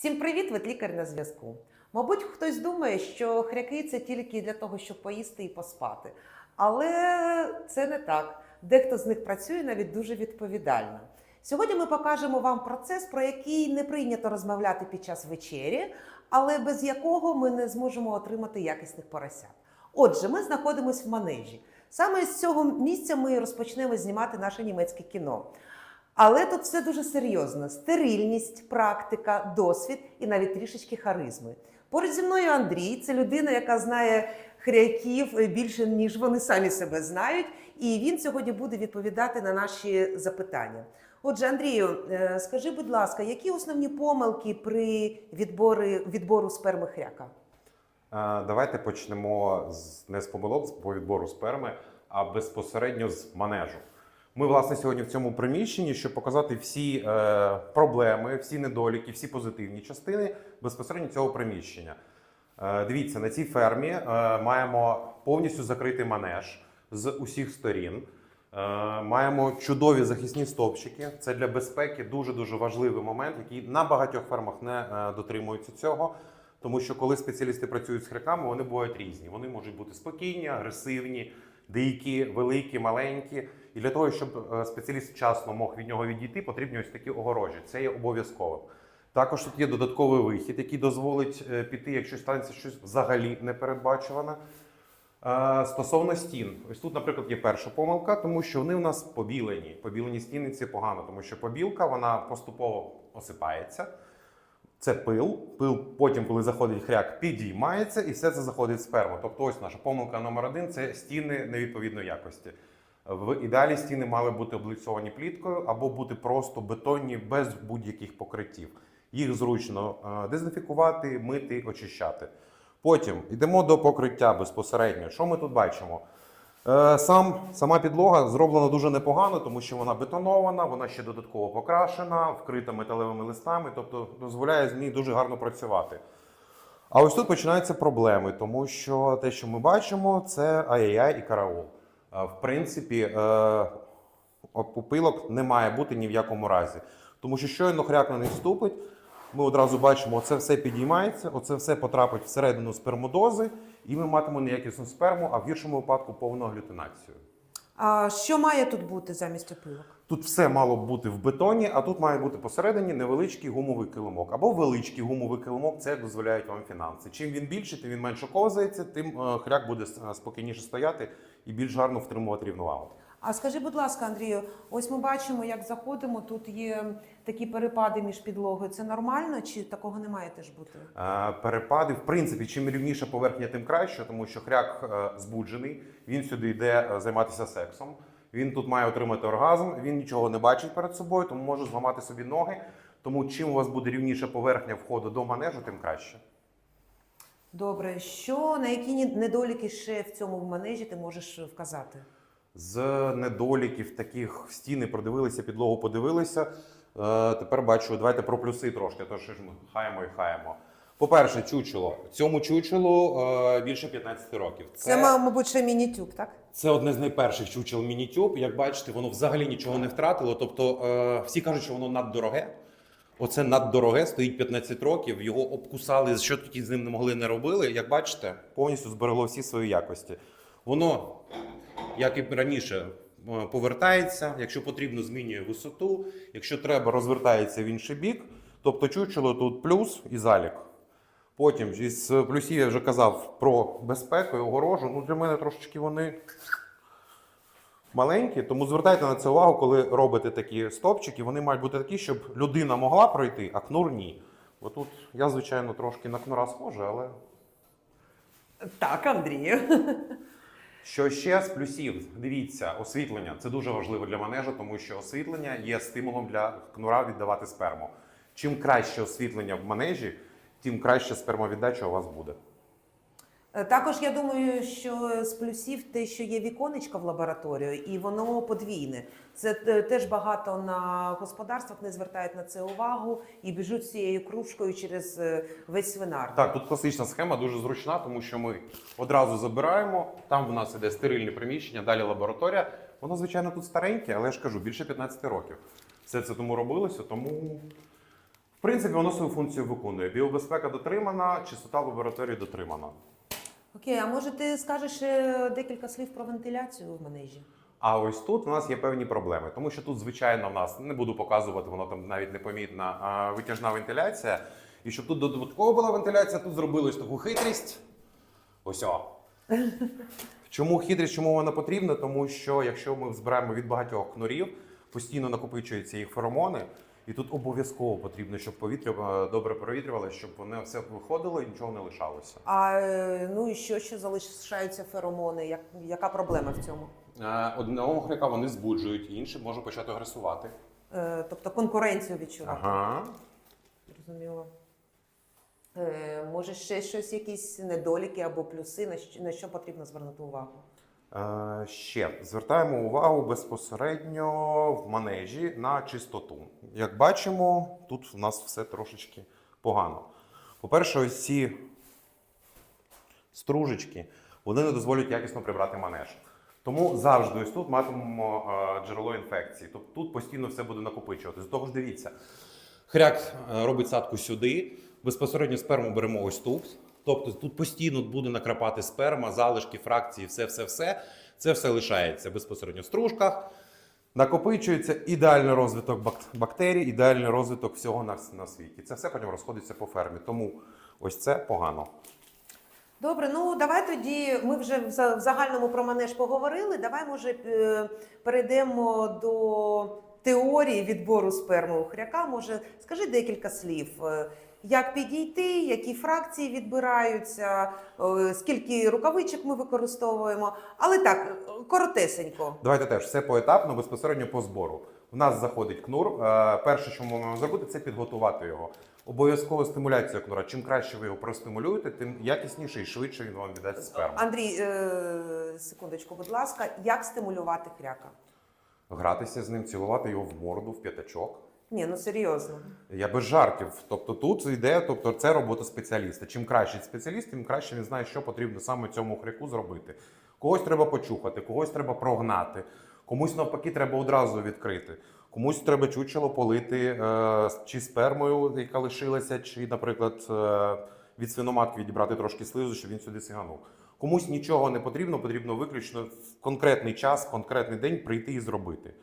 Всім привіт, ветлікар на зв'язку. Мабуть, хтось думає, що хряки це тільки для того, щоб поїсти і поспати. Але це не так. Дехто з них працює навіть дуже відповідально. Сьогодні ми покажемо вам процес, про який не прийнято розмовляти під час вечері, але без якого ми не зможемо отримати якісних поросят. Отже, ми знаходимося в манежі. Саме з цього місця ми розпочнемо знімати наше німецьке кіно. Але тут все дуже серйозно: стерильність, практика, досвід і навіть трішечки харизми. Поруч зі мною Андрій це людина, яка знає хряків більше, ніж вони самі себе знають, і він сьогодні буде відповідати на наші запитання. Отже, Андрію, е, скажи, будь ласка, які основні помилки при відборі, відбору сперми хряка? Е, Давайте почнемо з не з помилок по відбору сперми, а безпосередньо з манежу. Ми, власне, сьогодні в цьому приміщенні, щоб показати всі е, проблеми, всі недоліки, всі позитивні частини безпосередньо цього приміщення. Е, дивіться, на цій фермі е, маємо повністю закритий манеж з усіх сторін. Е, маємо чудові захисні стовпчики. Це для безпеки дуже дуже важливий момент, який на багатьох фермах не е, дотримуються цього. Тому що коли спеціалісти працюють з хряками, вони бувають різні. Вони можуть бути спокійні, агресивні, дикі, великі, маленькі. І для того, щоб е, спеціаліст вчасно мог від нього відійти, потрібні ось такі огорожі. Це є обов'язковим. Також тут є додатковий вихід, який дозволить е, піти, якщо станеться щось взагалі непередбачуване. Е, Стосовно стін, ось тут, наприклад, є перша помилка, тому що вони у нас побілені. Побілені стіни це погано, тому що побілка вона поступово осипається. Це пил. Пил потім, коли заходить хряк, підіймається і все це заходить в сперму. Тобто, ось наша помилка номер один це стіни невідповідної якості. В ідеалі стіни мали бути облицьовані пліткою або бути просто бетонні без будь-яких покриттів. Їх зручно е, дезінфікувати, мити, очищати. Потім йдемо до покриття безпосередньо. Що ми тут бачимо? Е, Сам, сама підлога зроблена дуже непогано, тому що вона бетонована, вона ще додатково покрашена, вкрита металевими листами, тобто дозволяє з ній дуже гарно працювати. А ось тут починаються проблеми, тому що те, що ми бачимо, це ай-яй-яй і караул. В принципі, е, опупилок не має бути ні в якому разі. Тому що щойно хряк на них ступить, ми одразу бачимо, оце все підіймається, оце все потрапить всередину спермодози, і ми матимемо неякісну сперму, а в гіршому випадку повну аглютинацію. А що має тут бути замість опилок? Тут все мало б бути в бетоні, а тут має бути посередині невеличкий гумовий килимок або величкий гумовий килимок. Це дозволяють вам фінанси. Чим він більше, тим він менше ковзається, тим е, хряк буде е, спокійніше стояти і більш гарно втримувати рівновагу. А скажи, будь ласка, Андрію, ось ми бачимо, як заходимо. Тут є такі перепади між підлогою. Це нормально чи такого не має теж бути? Е, Перепади, в принципі, чим рівніша поверхня, тим краще, тому що хряк е, збуджений, він сюди йде е, займатися сексом. Він тут має отримати оргазм, він нічого не бачить перед собою, тому може зламати собі ноги. Тому чим у вас буде рівніша поверхня входу до манежу, тим краще. Добре, що на які недоліки ще в цьому манежі ти можеш вказати? З недоліків таких стіни продивилися, підлогу подивилися. Е, тепер бачу, давайте про плюси трошки, то що ж ми хаємо і хаємо. По-перше, чучело. Цьому чучелу е, більше 15 років. Це, ма- мабуть, ще мінітюб, так? Це одне з найперших чучел мінітюб. Як бачите, воно взагалі нічого не втратило. Тобто е, всі кажуть, що воно наддороге. Оце наддороге, стоїть 15 років. Його обкусали, що тільки з ним не могли не робили. Як бачите, повністю зберегло всі свої якості. Воно, як і раніше, е, повертається. Якщо потрібно, змінює висоту. Якщо треба, розвертається в інший бік. Тобто чучело тут плюс і залік. Потім із плюсів я вже казав про безпеку і огорожу. Ну, для мене трошечки вони маленькі, тому звертайте на це увагу, коли робите такі стопчики. Вони мають бути такі, щоб людина могла пройти, а кнур ні. Бо тут я, звичайно, трошки на кнура схожий, але. Так, Андрію. Що ще з плюсів? Дивіться, освітлення це дуже важливо для манежу, тому що освітлення є стимулом для кнура віддавати сперму. Чим краще освітлення в манежі, тим краще спермовіддача у вас буде. Е, Також я думаю, що з плюсів те, що є віконечко в лабораторію, і воно подвійне. Це теж багато на господарствах не звертають на це увагу і біжуть з цією кружкою через е, весь свинар. Так, тут класична схема дуже зручна, тому що ми одразу забираємо. Там в нас іде стерильне приміщення, далі лабораторія. Воно, звичайно, тут стареньке, але я ж кажу, більше 15 років. Все це тому робилося, тому В принципі, воно свою функцію виконує. Біобезпека дотримана, чистота лабораторії дотримана. Окей, а може ти скажеш е, декілька слів про вентиляцію в манежі? А ось тут у нас є певні проблеми, тому що тут, звичайно, в нас не буду показувати, воно там навіть непомітна а, витяжна вентиляція. І щоб тут додатково була вентиляція, тут зробили ось таку хитрість. Ось о. Чому хитрість, чому вона потрібна? Тому що якщо ми збираємо від багатьох кнурів, постійно накопичуються їх феромони, і тут обов'язково потрібно, щоб повітря е, добре провітрювалося, щоб воно все виходило і нічого не лишалося. А е, ну і що ще залишаються феромони? Як, яка проблема в цьому? Е, Одного хряка вони збуджують, інший може почати агресувати. Е, тобто конкуренцію відчувати. Ага. Зрозуміло. Е, може, ще щось, якісь недоліки або плюси, на що, на що потрібно звернути увагу? Е, Ще звертаємо увагу безпосередньо в манежі на чистоту. Як бачимо, тут в нас все трошечки погано. По-перше, ось ці стружечки вони не дозволять якісно прибрати манеж. Тому завжди ось тут матимемо е, джерело інфекції. Тобто тут постійно все буде накопичуватися. З того ж дивіться, хряк е, робить садку сюди, безпосередньо сперму беремо ось тут. Тобто тут постійно буде накрапати сперма, залишки, фракції, все, все, все. Це все лишається безпосередньо в стружках. Накопичується ідеальний розвиток бак- бактерій, ідеальний розвиток всього на, на світі. Це все потім розходиться по фермі. Тому ось це погано. Добре, ну давай тоді ми вже в загальному про манеж поговорили. Давай, може, е, перейдемо до теорії відбору сперми у хряка. Може, скажи декілька слів. Е, Як підійти, які фракції відбираються, е, скільки рукавичок ми використовуємо. Але так, коротесенько. Давайте теж все поетапно, безпосередньо по збору. В нас заходить кнур. Е, Перше, що ми маємо зробити, це підготувати його. Обов'язково стимуляція кнура. Чим краще ви його простимулюєте, тим якісніше і швидше він вам віддасть сперму. Андрій, е, секундочку, будь ласка, як стимулювати хряка? Гратися з ним, цілувати його в морду, в п'ятачок. Ні, ну серйозно. Я без жартів. Тобто тут йде, тобто це робота спеціаліста. Чим кращий спеціаліст, тим краще він знає, що потрібно саме цьому хряку зробити. Когось треба почухати, когось треба прогнати, комусь навпаки треба одразу відкрити. Комусь треба чучело полити е, чи спермою, яка лишилася, чи, наприклад, е, від свиноматки відібрати трошки слизу, щоб він сюди сиганув. Комусь нічого не потрібно, потрібно виключно в конкретний час, в конкретний день прийти і зробити.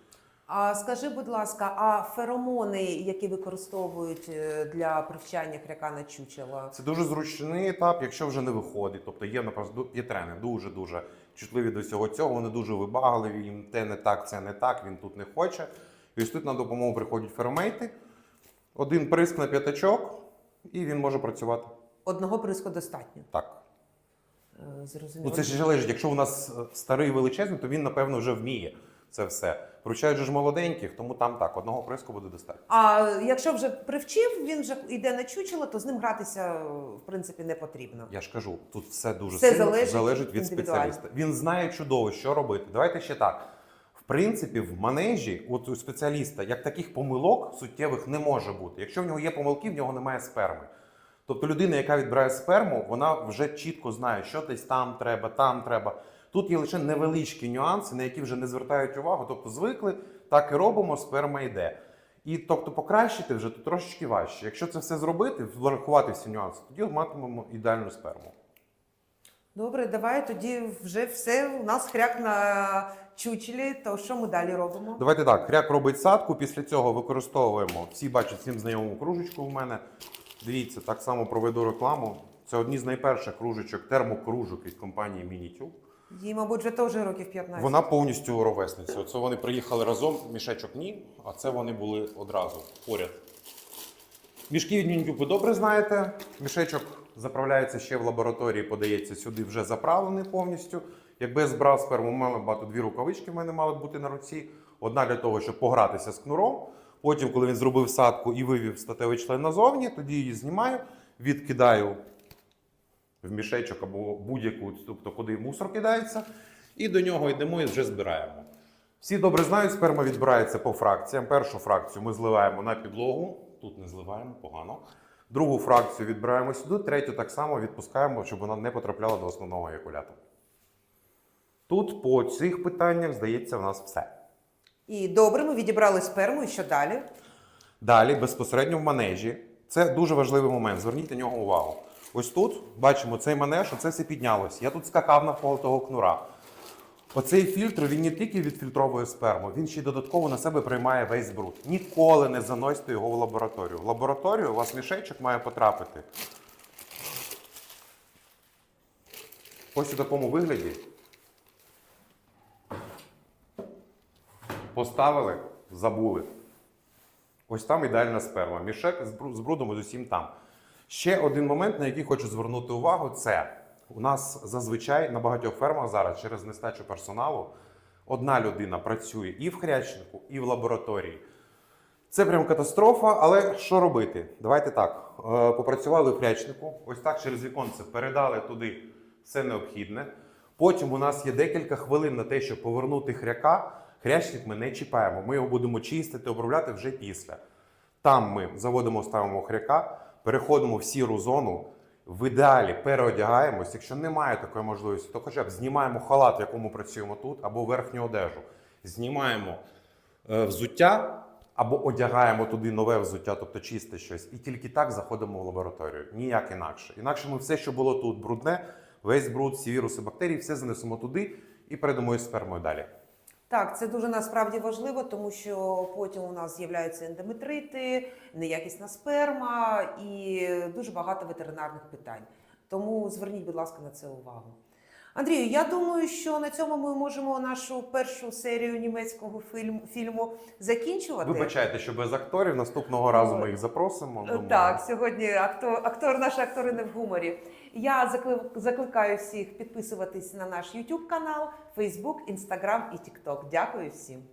А скажи, будь ласка, а феромони, які використовують е, для привчання хряка на чучело? Це дуже зручний етап, якщо вже не виходить. Тобто є наприклад, є трени дуже дуже чутливі до всього цього. Вони дуже вибагливі. Їм те не так, це не так. Він тут не хоче. І ось тут на допомогу приходять феромейти. Один приск на п'ятачок, і він може працювати Одного приску достатньо. так. Е, Зрозуміло. Ну це ж залежить. Якщо у нас е, старий величезний, то він напевно вже вміє це все. Вручають же ж молоденьких, тому там так одного приску буде достатньо. А якщо вже привчив, він вже йде на чучело, то з ним гратися в принципі не потрібно. Я ж кажу, тут все дуже Все сильно залежить залежить, від спеціаліста. Він знає чудово, що робити. Давайте ще так. В принципі, в манежі, от у спеціаліста, як таких помилок суттєвих не може бути. Якщо в нього є помилки, в нього немає сперми. Тобто людина, яка відбирає сперму, вона вже чітко знає, що десь там треба, там треба. Тут є лише невеличкі нюанси, на які вже не звертають увагу. Тобто звикли, так і робимо, сперма йде. І тобто покращити вже тут трошечки важче. Якщо це все зробити, врахувати всі нюанси, тоді матимемо ідеальну сперму. Добре, давай тоді вже все. У нас хряк на чучелі. То що ми далі робимо? Давайте так, хряк робить садку. Після цього використовуємо. Всі бачать всім знайому кружечку у мене. Дивіться, так само проведу рекламу. Це одні з найперших кружечок, термокружок від компанії Minitube. Їй, мабуть, вже теж років 15. Вона повністю ровесниця. Оце вони приїхали разом, мішечок ні, а це вони були одразу поряд. Мішки від Minitube ви добре знаєте. Мішечок заправляється ще в лабораторії, подається сюди вже заправлений повністю. Якби я збрав сперму, мали багато дві рукавички в мене мали б бути на руці. Одна для того, щоб погратися з кнуром. Потім, коли він зробив садку і вивів статевий член назовні, тоді її знімаю, відкидаю в мішечок або будь-яку, тобто куди мусор кидається, і до нього йдемо і вже збираємо. Всі добре знають, сперма відбирається по фракціям. Першу фракцію ми зливаємо на підлогу, тут не зливаємо, погано. Другу фракцію відбираємо сюди, третю так само відпускаємо, щоб вона не потрапляла до основного еякуляту. Тут по цих питаннях, здається, в нас все. І добре, ми відібрали сперму, і що далі? Далі, безпосередньо в манежі, це дуже важливий момент. Зверніть на нього увагу. Ось тут бачимо цей манеж, оце все піднялось. Я тут скакав навколо того кнура. Оцей фільтр він не тільки відфільтровує сперму, він ще й додатково на себе приймає весь бруд. Ніколи не заносьте його в лабораторію. В лабораторію у вас мішечок має потрапити. Ось у такому вигляді. Поставили, забули. Ось там ідеальна сперма. Мішек з брудом з усім там. Ще один момент, на який хочу звернути увагу, це у нас зазвичай на багатьох фермах зараз через нестачу персоналу одна людина працює і в хрячнику, і в лабораторії. Це прям катастрофа, але що робити? Давайте так. Е, Попрацювали в хрячнику, ось так через віконце передали туди все необхідне. Потім у нас є декілька хвилин на те, щоб повернути хряка. Хрячник ми не чіпаємо. Ми його будемо чистити, обробляти вже після. Там ми заводимо, ставимо хряка, переходимо в сіру зону. В ідеалі переодягаємось. Якщо немає такої можливості, то хоча б знімаємо халат, в якому працюємо тут, або верхню одежу. Знімаємо е, взуття або одягаємо туди нове взуття, тобто чисте щось, і тільки так заходимо в лабораторію. Ніяк інакше. Інакше ми все, що було тут брудне, весь бруд, всі віруси, бактерії, все занесемо туди і передамо із спермою далі. Так, це дуже насправді важливо, тому що потім у нас з'являються ендометрити, неякісна сперма і дуже багато ветеринарних питань. Тому зверніть, будь ласка, на це увагу. Андрію, я думаю, що на цьому ми можемо нашу першу серію німецького фільму фільму закінчувати. Вибачайте, що без акторів наступного разу ми їх запросимо. Е, думаю. Так, сьогодні актор, актор, наші актори не в гуморі. Я закли- закликаю всіх підписуватись на наш YouTube канал, Facebook, Instagram і TikTok. Дякую всім.